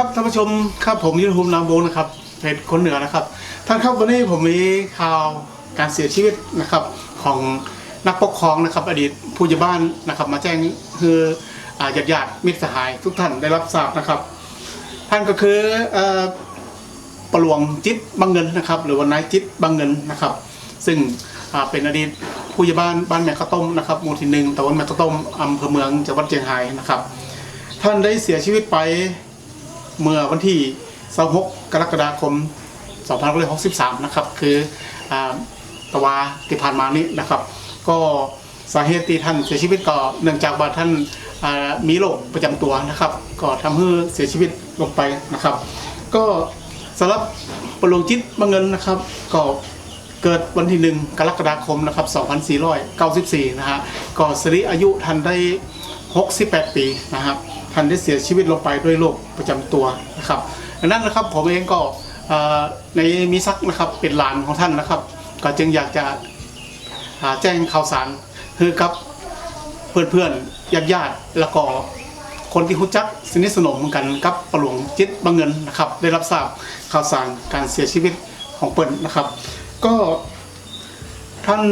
ครับท่านผู้ชมครับผมยุทธภูมินามวงนะครับเพจคนเหนือนะครับ ท่านครับวันนี้ผมมีข่าวการเสียชีวิตนะครับของนักปกครองนะครับ อดีตผู้ใหญ่บ้านนะครับ มาแจ้งคือญาติญาติมิตรสหายทุกท่านได้รับทราบนะครับ ท่านก็คืออประหลวงจิตบางเงินนะครับ หรือว่านายจิตบางเงินนะครับ ซึ่งเป็นอดีตผู้ใหญ่บ้านบ้านแม่ข้าวต้มนะครับหมู่ที่หนึ่งตำบลแม่ข้าวต้มอำเภอเมืองจังหวัดเชียงรายนะครับ ท่านได้เสียชีวิตไป เมื่อวันที่26กรกฎาคม2563 นะครับ คืออตะวาที่ผ่านมานี้นะครับ ก็สาเหตุที่ท่านเสียชีวิตก็เนื่องจากว่าท่านมีโรคประจำตัวนะครับ ก็ทำให้เสียชีวิตลงไปนะครับ ก็สำหรับปรหลงจิตบางเงินนะครับ ก็เกิดวันที่หนึ่งกรกฎาคมนะครับ 2494 นะฮะก็สิริอายุท่านได้ 68 ปีนะครับ ท่านได้เสียชีวิตลงไปด้วยโรคประจำตัวนะครับดังนั้นนะครับผมเองก็ในมีซักนะครับเป็นหลานของท่านนะครับ ก็จึงอยากจะอ่าแจ้งข่าวสารคือกับเพื่อนๆญาติญาติแล้วก็คนที่รู้จักสนิทสนมกันกับประหลวงจิตบางเงินนะครับ ได้รับทราบข่าวสารการเสียชีวิตของเปิ้ลนะครับ ก็ท่าน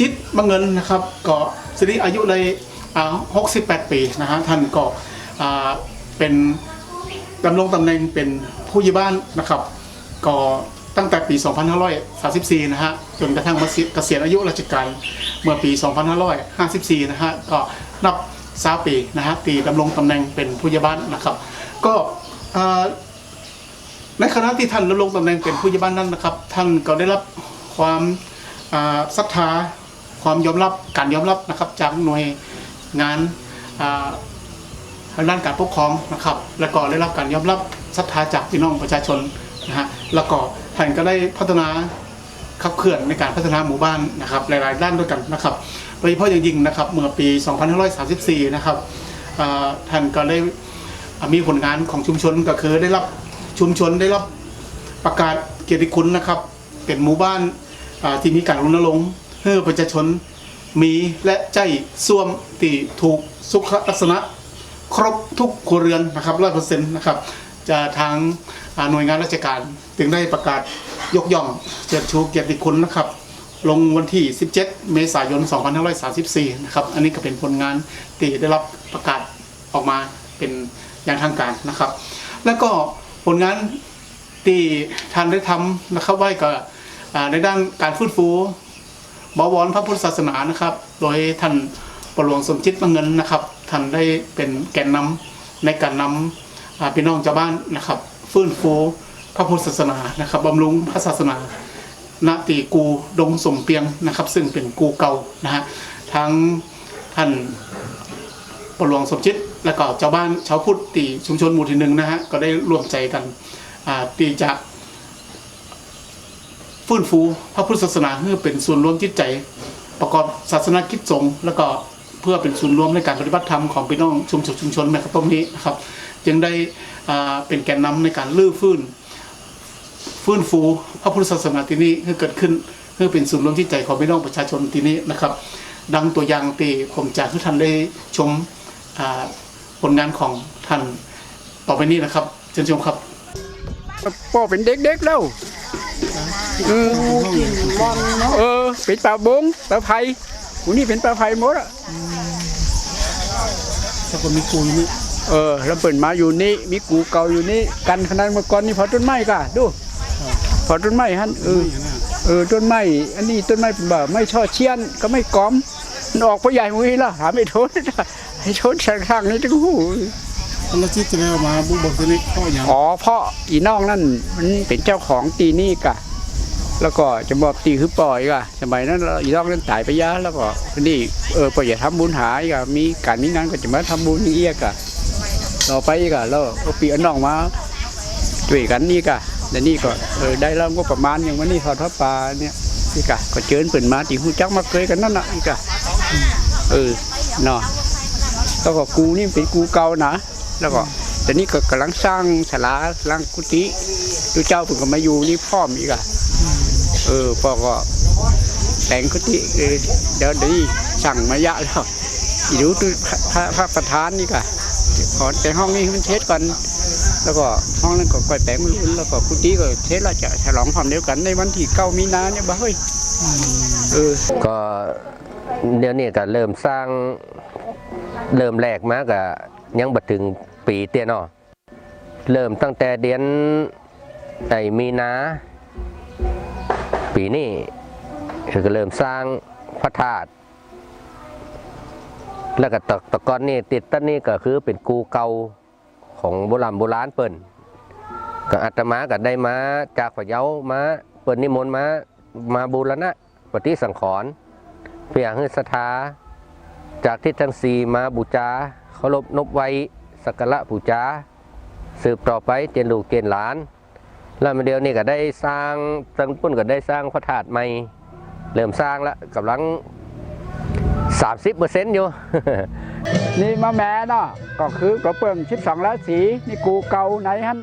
จิตบางเงินนะครับ ก็สิริอายุในอ่า68 ปีนะฮะท่านก็ เป็นดำรงตำแหน่งเป็นผู้ใหญ่บ้านนะครับ ก็ตั้งแต่ปี 2534 นะฮะ จนกระทั่งมาเกษียณอายุราชการเมื่อปี 2554 นะฮะ ก็นับสาปีนะฮะตีดำรงตำแหน่งเป็นผู้ใหญ่บ้านนะครับ ก็ในคณะที่ท่านดำรงตำแหน่งเป็นผู้ใหญ่บ้านนั้นนะครับ ท่านก็ได้รับความศรัทธาความยอมรับการยอมรับนะครับจากหน่วยงานา ทางด้านการปกครองนะครับ แล้วก็ได้รับการยอมรับศรัทธาจากพี่น้องประชาชนนะฮะแล้วก็ท่านก็ได้พัฒนาขับเคลื่อนในการพัฒนาหมู่บ้านนะครับหลายๆด้านด้วยกันนะครับโดยเฉพาะอย่างยิ่งนะครับเมื่อปี 2534 นะครับอ่าท่านก็ได้มีผลงานของชุมชนก็คือได้รับชุมชนได้รับประกาศเกียรติคุณนะครับ เป็นหมู่บ้านที่มีการรณรงค์ให้ประชาชนมีและใจส่วมที่ถูกสุขลักษณะ ครบทุกครัวเรือนนะครับร้อยเปอร์เซ็นต์นะครับจะทางหน่วยงานราชการจึงได้ประกาศยกย่องเชิดชูเกียรติคุณนะครับ ลงวันที่ 17 เมษายน 2534 นะครับ อันนี้ก็เป็นผลงานที่ได้รับประกาศออกมาเป็นอย่างทางการนะครับ แล้วก็ผลงานที่ท่านได้ทำนะครับไว้ก็อ่าในด้านการฟื้นฟูบวรพระพุทธศาสนานะครับ โดยท่านประหลวงสมจิตบางเงินนะครับ ท่านได้เป็นแกนนำในการนำพี่น้องชาวบ้านนะครับ ฟื้นฟูพระพุทธศาสนานะครับบำรุงพระศาสนาณตีกูดงสมเปียงนะครับ ซึ่งเป็นกูเก่านะฮะทั้งท่านปหลวงสมจิต และก็ชาวบ้านชาวพุทธตีชุมชนหมู่ที่หนึ่งนะฮะก็ได้ร่วมใจกันตีจะฟื้นฟูพระพุทธศาสนาให้เป็นส่วนรวมจิตใจ ประกอบศาสนากิจสงฆ์แล้วก็ เพื่อเป็นศูนย์รวมในการปฏิบัติธรรมของพี่น้องชุมชนชุมชนแม่ข้าวต้มนี้นะครับ จึงได้อ่าเป็นแกนนำในการลื้อฟื้น ฟื้นฟูพระพุทธศาสนาที่นี่ให้เกิดขึ้นเพื่อเป็นศูนย์รวมที่ใจของพี่น้องประชาชนที่นี่นะครับ ดังตัวอย่างที่ผมจะให้ท่านได้ชมอ่าผลงานของท่านต่อไปนี้นะครับเชิญชมครับพ่อเป็นเด็กๆแล้วเออเออเป็นปลาบงปลาไผ่ วันนี้เป็นปลาไผ่หมดอะถ้าคนมีครูอยู่นี่เออแล้วเปิดมาอยู่นี่มีกูเก่าอยู่นี่กันขนาดเมื่อก่อนนี่พอต้นไม้ก่ะดูพอต้นไม้ฮั่นเออเออต้นไม้อันนี้ต้นไม้เป็นแบบไม่ช่อเชียนก็ไม่กอมมันออกพ่อใหญ่มุ้ยละหาไม่ทนให้ทนทางนี้จังหูท่านละจิตจะได้เอามาบุกเบิกที่นี่ข้ออย่างอ๋อเพราะอีน้องนั่นมันเป็นเจ้าของตีนี่กะ แล้วก็จะบอกตีคือปล่อยกะสมัยนั้นเราอีน้องนั้นตายไปยะแล้วก็นี่เออปล่อยอย่าทำบุญหายกะมีการมีงานก็จะมาทำบุญนี่เอียกะต่อไปกะแล้วเอาปีอาน้องมาช่วยกันนี่กะแต่นี่ก็เออได้แล้วก็ประมาณอย่างวันนี้ทอดพระป่าเนี่ยนี่กะก็เชิญเปิ่นมาตีหูจักมาเคยกันนั่นน่ะนี่กะเออเนาะแล้วก็กูนี่เป็นกูเก่านะแล้วก็แต่นี่ก็กำลังสร้างศาลาสร้างกุฏิดูเจ้าเพิ่งก็มาอยู่นี่พร้อมอีกอะ เออพ่อก็แต่งกุฏิเออเดี๋ยวเดี๋ยวนี้สั่งมายะแล้วอีดูตัวพระพระประธานนี่ก่ะขอแต่ห้องนี้มันเช็ดก่อนแล้วก็ห้องนั้นก็ก่อยแปลงมันแล้วก็กุฏิก็เทศเราจะฉลองความเดียวกันในวันที่เก้ามีนาเนี่ยบ่เฮ้ยเออก็เดี๋ยวนี้ก็เริ่มสร้างเริ่มแรกมาก็ยังบัดถึงปีเตี้ยนาะเริ่มตั้งแต่เดือนไอมีนา ปีนี้คือก็เริ่มสร้างพระธาตุแล้วก็ตะตะกอนนี่ติดต้นนี่ก็คือเป็นกูเก่าของโบราณโบราณเปิ่นก็อาตมาก็ได้มาจากพะเยามาเปิ่นนิมนต์มามาบูรณะปฏิสังขรณ์เพื่อให้ศรัทธาจากทิศทั้งสี่มาบูชาเคารพนบไว้สักการะบูชาสืบต่อไปเจนลูกเกณฑ์หลาน แล้วมาเดียวนี่ก็ได้สร้างตั้งปุ้นก็ได้สร้างพระธาตุใหม่เริ่มสร้างแล้วกำลัง30%อยู่ นี่มาแม่เนาะก็คือกระเปืองชิบสองราศีนี่กูเก่าไหนฮัน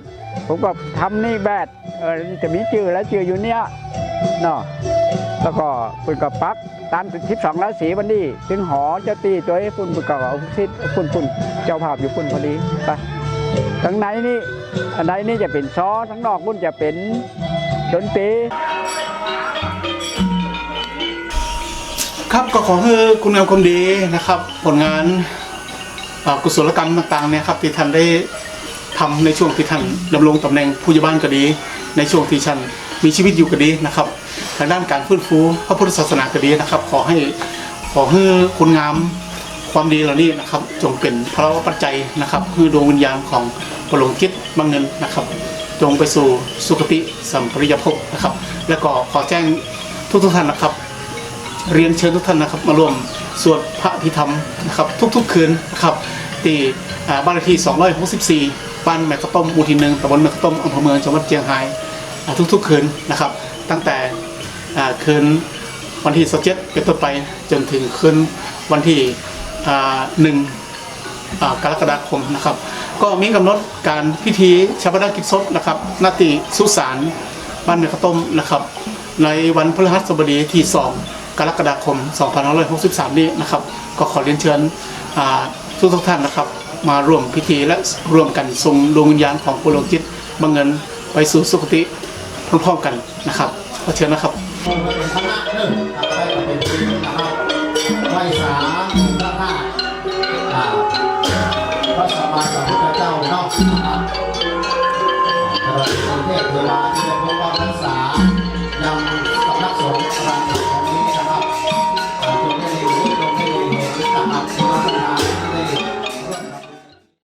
ผมก็ทำนี่แบดเออจะมีชื่อแล้วชื่ออยู่เนี่ยเนาะแล้วก็ปุ่นกับปักตามชิบสองราศีวันนี้ถึงหอจ้าตีตัวไอ้ปุ่นปุ่นก็เอาซิดปุ่นปุ่นเจ้าภาพอยู่ปุ่นพอดีไป ทั้งในนี่อันในนี่จะเป็นซอทั้งนอกปุ่นจะเป็นดนตรีครับก็ขอให้คุณงามความดีนะครับ ผลงานกุศลกรรมต่างๆเนี่ยครับที่ท่านได้ทำในช่วงที่ท่านดำรงตำแหน่งผู้ใหญ่บ้านก็ดี ในช่วงที่ท่านมีชีวิตอยู่ก็ดีนะครับทางด้านการฟื้นฟูพระพุทธศาสนาก็ดีนะครับ ขอให้ขอให้คุณงาม ความดีเหล่านี้นะครับจงเป็นพระปัจจัยนะครับ คือดวงวิญญาณของพระหลวงคิดบางเงินนะครับ จงไปสู่สุคติสัมปริยภพนะครับ แล้วก็ขอแจ้งทุกๆท่านนะครับ เรียนเชิญทุกท่านนะครับ มาร่วมสวดพระพิธรรมนะครับ ทุกๆคืนนะครับที่บ้านเลขที่ 264บ้านแมกกะต้มหมู่ที่หนึ่งตำบลแมกกะต้มอำเภอเมืองจังหวัดเชียงรายทุกๆคืนนะครับ ตั้งแต่คืนวันที่27เป็นต้นไปจนถึงคืนวันที่ หนึ่งกรกฎาคมนะครับ ก็มีกำหนดการพิธีชาปนกิจศพนะครับนาติสุสานบ้านเมฆต้มนะครับ ในวันพฤหัสบดีที่2กรกฎาคม 2563 นี้นะครับ ก็ขอเรียนเชิญทุกทุกท่านนะครับ มาร่วมพิธีและร่วมกันส่งดวงวิญญาณของปุโรหิตบังเงินไปสู่สุคติพร้อมๆกันนะครับขอเชิญนะครับเป็นคณะหนึ่งครับได้มาเป็นนะครับไหว้สา